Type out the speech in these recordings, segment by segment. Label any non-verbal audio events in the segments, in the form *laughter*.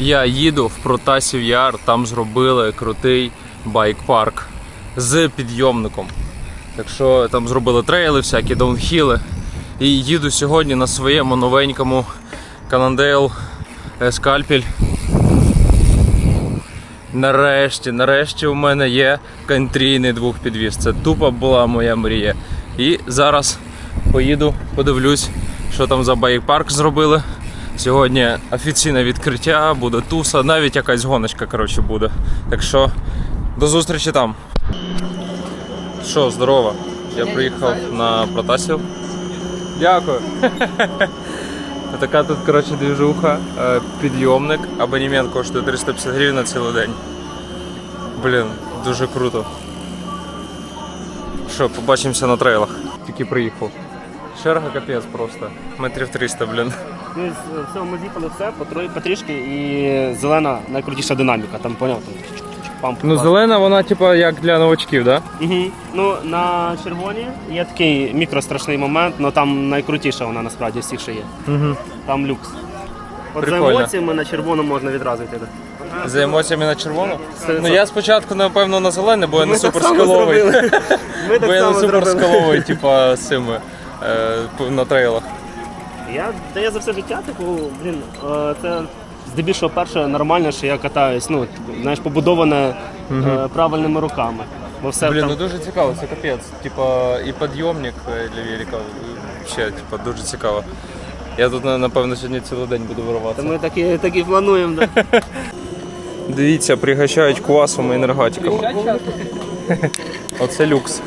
Я їду в Протасів Яр, там зробили крутий байк-парк з підйомником. Так що там зробили трейли, всякі даунхіли. І їду сьогодні на своєму новенькому Cannondale Scalpel. Нарешті, нарешті у мене є контрійний двохпідвіз. Це тупо була моя мрія. І зараз поїду, подивлюсь, що там за байк-парк зробили. Сьогодні офіційне відкриття, буде туса, навіть якась гоночка коротше, буде. Так що до зустрічі там. Що, здорово. Я приїхав на Протасів. Дякую. *laughs* Така тут коротше движуха, е, підйомник, абонемент коштує 350 гривень на цілий день. Блін, дуже круто. Що, побачимося на трейлах. Тільки приїхав. Черга капець просто. Метрів 300, блін. З цього ми з'їхали все потрішки і зелена найкрутіша динаміка. Там поняв там памп. Ну, зелена, вона типа як для новачків, так? Угу. Ну на червоній є такий мікрострашний момент, але там найкрутіша вона насправді з всіх, що є. Угу. Там люкс. От Прикольно. за емоціями на червону можна відразу йти. За емоціями на червону? Ну я спочатку, напевно, на зелене, бо я не Ми так супер само скаловий. зробили. Ми Бо я не само супер зробили. скаловий, типа з цими е, на трейлах. Я, та я за все життя, типу, блін, е, це здебільшого перше нормальне, що я катаюсь, ну, знаєш, побудоване е, правильними руками. Бо все Блін, там, ну дуже цікаво, це капець. Типа і підйомник е, для велика. і Ще, типа, дуже цікаво. Я тут, напевно, сьогодні цілий день буду Та ми так і, так і плануємо. Да. *laughs* Дивіться, пригощають квасом і енергетиком. *laughs* Оце люкс.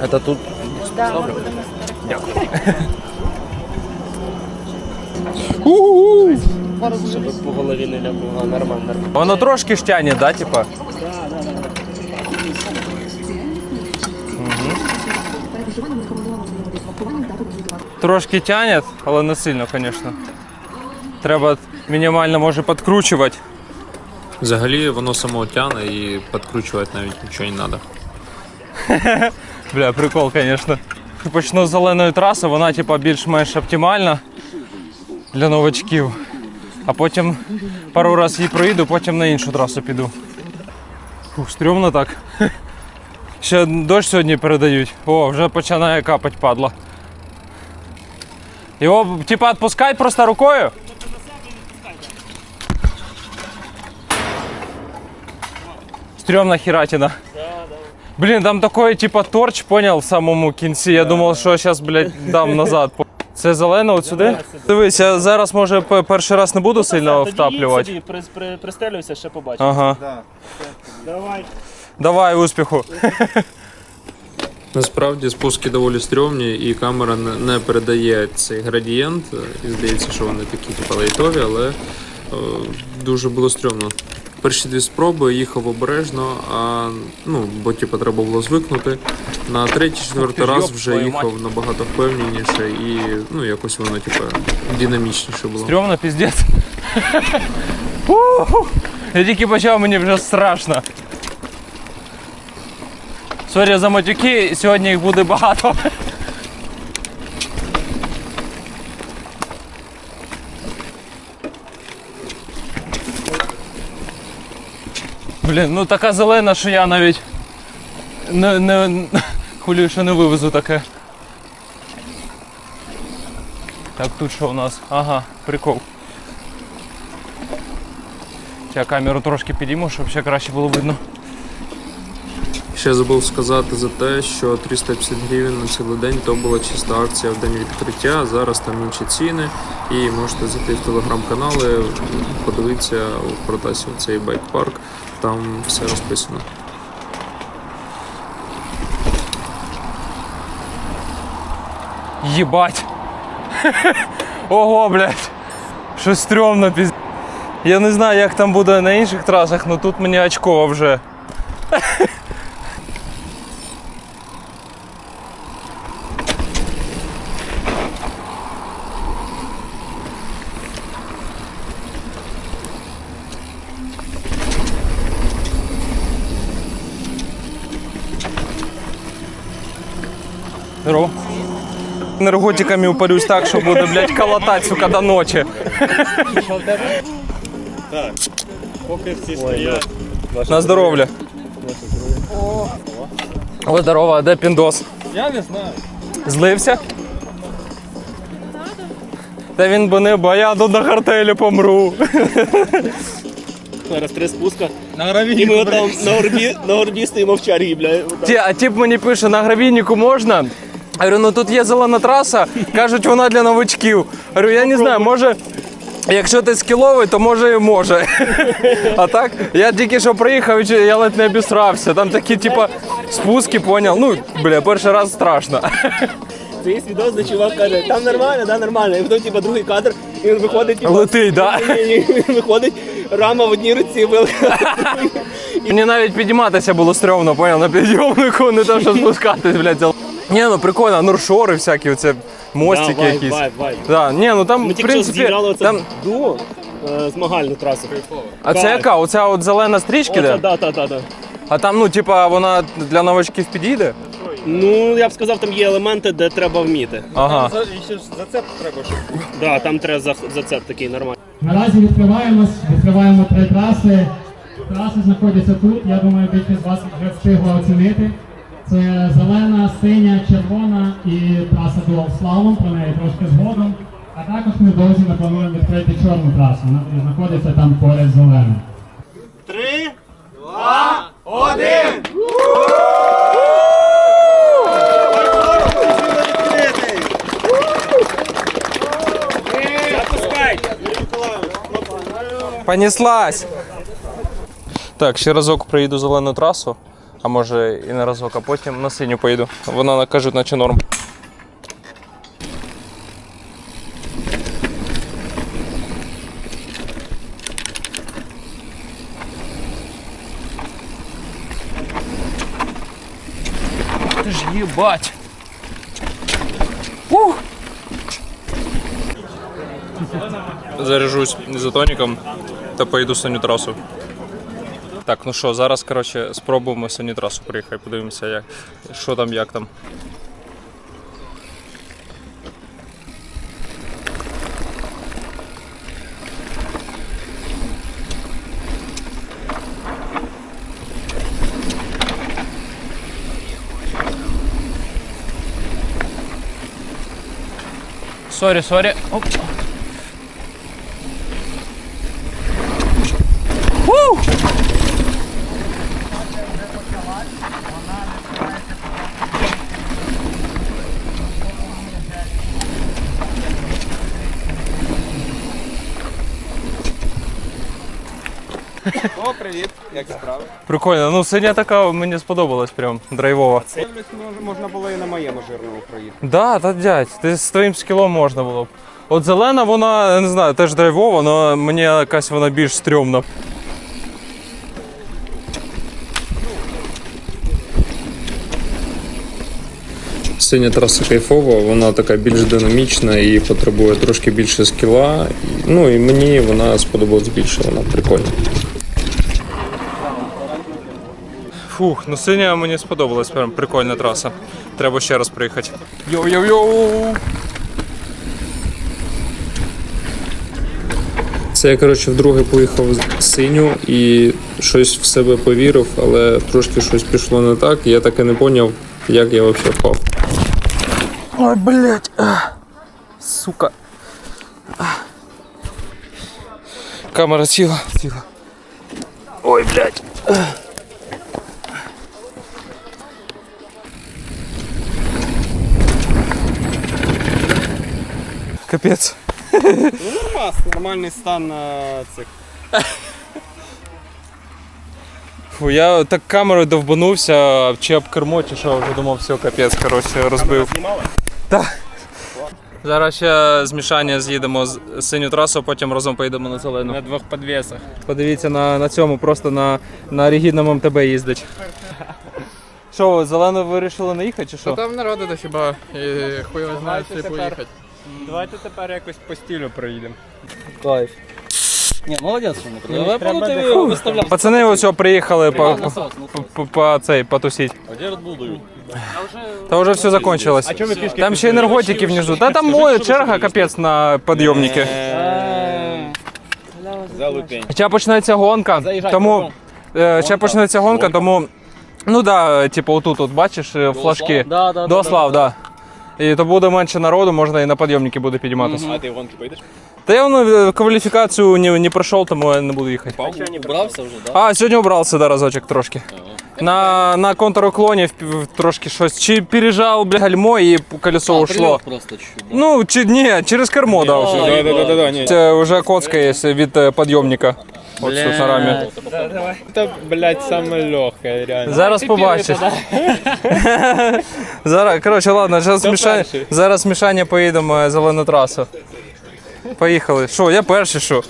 Это тут. Добре. Дякую. Щоб по голові не ляпнуло, нормально, нормально. Воно трошки ж тяне, да, типа? Трошки тянет, але не сильно, звісно. Треба мінімально може підкручувати. Взагалі воно само тяне і підкручувати навіть нічого не треба. *laughs* Бля, прикол, звісно. Почну з зеленої траси, вона типа більш-менш оптимальна для новачків. А потім пару разів її проїду, потім на іншу трасу піду. Фух, стрьомно так. *laughs* Ще дощ сьогодні передають. О, вже починає капати падла. Його типа відпускать просто рукою? Стрьомна хератина. Блін, там такой типа торч, понял, в самому кінці. Я думав, що зараз, блядь, дам назад. Це зелено от сюди? Дивись, я зараз може п- перший раз не буду сильно втаплювати. собі, при, при, пристелюйся, ще побачимо. Ага. Давай. Давай, успіху. Насправді спуски доволі стрьомні, і камера не, не передає цей градієнт. І здається, що вони такі типу, лайтові, але е, дуже було стрьомно. Перші дві спроби їхав обережно, а ну, бо типу, треба було звикнути. На третій, четвертий раз вже їхав мать. набагато впевненіше і ну, якось воно типу, динамічніше було. Стрьомно, піздець. Я тільки почав, мені вже страшно. Сорі за матюки, сьогодні їх буде багато. Блін, ну така зелена, що я навіть не, не, хвилюю, що не вивезу таке. Так, тут що у нас? Ага, прикол. Я камеру трошки підійму, щоб ще краще було видно. Ще забув сказати за те, що 350 гривень на цілий день то була чиста акція в день відкриття. Зараз там інші ціни. І можете зайти в телеграм-канали, подивитися у Протасі цей байк-парк. Там все розписано. Єбать. Ого, блядь. Щось стрьомно піз... Я не знаю, як там буде на інших трасах, але тут мені очково вже. Здорово. наркотиками упарюсь так, що буду, блядь, колотать, сука, до ночі. Поки всі стоять. На здоров'я. О, здорово, а де піндос? Я не знаю. Злився? Та він би не, бо я до на картелі помру. Зараз три спуска. На. І ми там на горбі, на горбі стоїмо в чарі, бля. Ті, а тип мені пише, на гравійнику можна? Я говорю, ну тут є зелена траса, кажуть, вона для новачків. Говорю, я не знаю, може. Якщо ти скіловий, то може і може. А так, я тільки що приїхав, і я ледь не обісрався. Там такі, типа, спуски, поняв. Ну, бля, перший раз страшно. Це є відео, де чувак каже, там нормально, да, нормально. І потім, типа, другий кадр, і він виходить, типа, Летить, да? він виходить, рама в одній руці, велика. Мені навіть підійматися було стрьомно, поняв, на підйомнику, не те, що спускатись, блядь. Ні, ну прикольно, нуршори всякі, оце мостики Да, вайб, якісь. вайб, вайб. Да, ні, ну там, Ми в тільки що принципі, оце там, дуо, е, змагальну трасу. а це яка? Оця от зелена стрічка, Оце, де? да, да, да, да. А там, ну, типа, вона для новачків підійде? Ну, я б сказав, там є елементи, де треба вміти. Ага. За, і ще ж за це треба, щоб Да, там треба за, зацеп такий нормальний. Наразі відкриваємось, відкриваємо три траси. Траси знаходяться тут. Я думаю, більшість з вас вже встигла оцінити. Це зелена, синя, червона і траса Slalom, про неї трошки згодом. А також невдовзі ми плануємо відкрити чорну трасу. Вона знаходиться там поряд зеленою. Три. Понеслась! Так, ще разок проїду зелену трасу, а може і на разок, а потім на синю поїду. Вона кажуть, наче норм. Ти ж їбать! Ух! Заряжусь ізотоніком та поїду синю трасу. Так, ну що, зараз, коротше, спробуємо синю трасу приїхати, подивимося, як, що там, як там. Сорі, сорі. Оп. О, привіт! Як справи? Прикольно, ну синя така мені сподобалась прям драйвова. Дивлюсь, можна було і на моєму жирному проїхати. Да, та дядь, ти з твоїм скілом можна було б. От зелена, вона, я не знаю, теж драйвова, але мені якась вона більш стрьомна. Синя траса кайфова, вона така більш динамічна і потребує трошки більше скіла. Ну і мені вона сподобалась більше, вона прикольна. Фух, ну синя мені сподобалась, прям прикольна траса. Треба ще раз приїхати. Йоу-йоу-йоу! Це я коротше вдруге поїхав з синю і щось в себе повірив, але трошки щось пішло не так. і Я так і не зрозумів, як я взагалі впав. Ой, блядь. а. Сука. А. Камера сіла, сіла. Ой, блядь. А. Капець. Нормас, нормальний стан е, цих. Фу, я так камерою довбанувся, чи об кермо, чи що, вже думав, все, капець, коротше, розбив. Так. Зараз ще змішання з'їдемо з синю трасу, потім разом поїдемо на зелену. На двох підвісах. Подивіться на, на цьому, просто на, на рігідному МТБ їздить. Що, ви зелену вирішили не їхати чи що? Там народу до хіба і хуй його знає, чи тепер. Давайте тепер якось по стілю проїдемо. Кайф. Ні, молодець, що не продав. Я пам'ятаю, ти його виставляв. Пацани ось цього приїхали по, по, Насос, насос. по, по цей потусить. А де Red Bull дають? Та вже все закончилось. Там ще енерготики внизу. Та там ой, черга капець на підйомники. Ще почнеться гонка, тому е, ще почнеться гонка, тому ну да, типу отут, от бачиш е, флажки. Да, да, да, Дослав, да. І то буде менше народу, можна і на підйомники буде підійматися. А ти гонки поїдеш? Та я воно кваліфікацію не, не пройшов, тому я не буду їхати. Убрався вже, так? А, сьогодні убрався да, разочок трошки. На, на контруклоні в- в- трошки щось. Чи пережав бля, гальмо і колесо ушло. просто чуть-чуть. да. Ну, чи ні, через кермо дав. А, Да, да, да, да, да, ні. Це вже коцка є від е, підйомника. От тут на рамі. Це, блядь, саме легке, реально. Зараз побачиш. *laughs* Зараз, коротше, ладно, зараз, мішання, зараз мішання поїдемо е, зелену трасу. Поїхали. Що, я перший, що?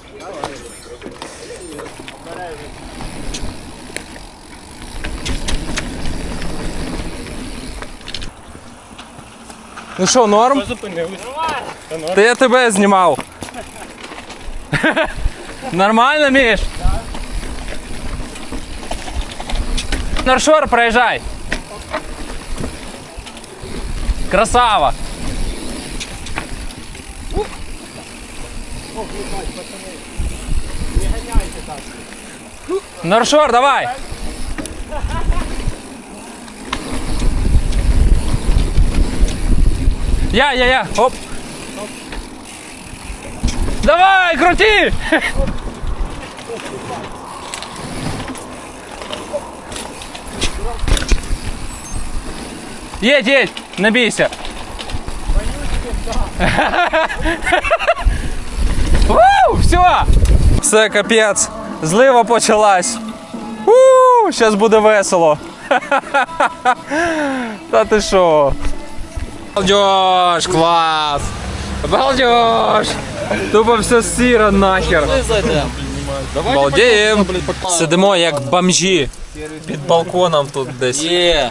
Ну що, норм? Та я тебе знімав. *laughs* Нормально, Міш? Норшор, проезжай. Красава. Норшор, давай. Я, я, я, оп. Давай, крути! *laughs* Едь, едь, набейся. Все! Все, капець. Злива почалась. Зараз буде весело. *laughs* Та ти що? Балдеж, клас! Балдеж! Тупо все сіро нахер. Зайдемо. Балдеєм. Сидимо як бомжі. Під балконом тут десь. Є.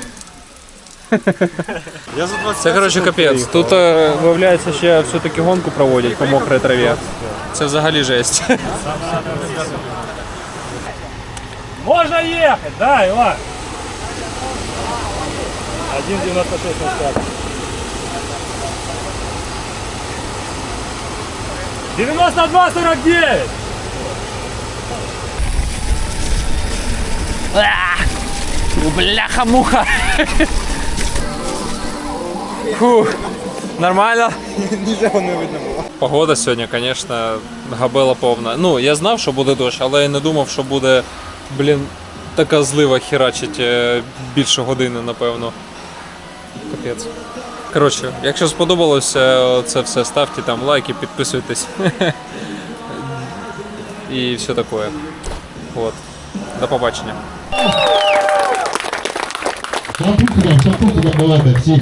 Це коротше капець. Тут е, виявляється ще все-таки гонку проводять по мокрій траві. Це взагалі жесть. Можна їхати, да, Іван. 1,96 на старт. 92,49! Бляха-муха. Фух. Нормально? Нічого не видно було. Погода сьогодні, звісно, габела повна. Ну, я знав, що буде дощ, але я не думав, що буде, блін, така злива херачить е, більше години, напевно. Капець. Коротше, якщо сподобалося це все, ставте там лайки, підписуйтесь. *laughs* І все таке. От. До побачення. Çarpıntıdan, çarpıntıdan devam et. Şey.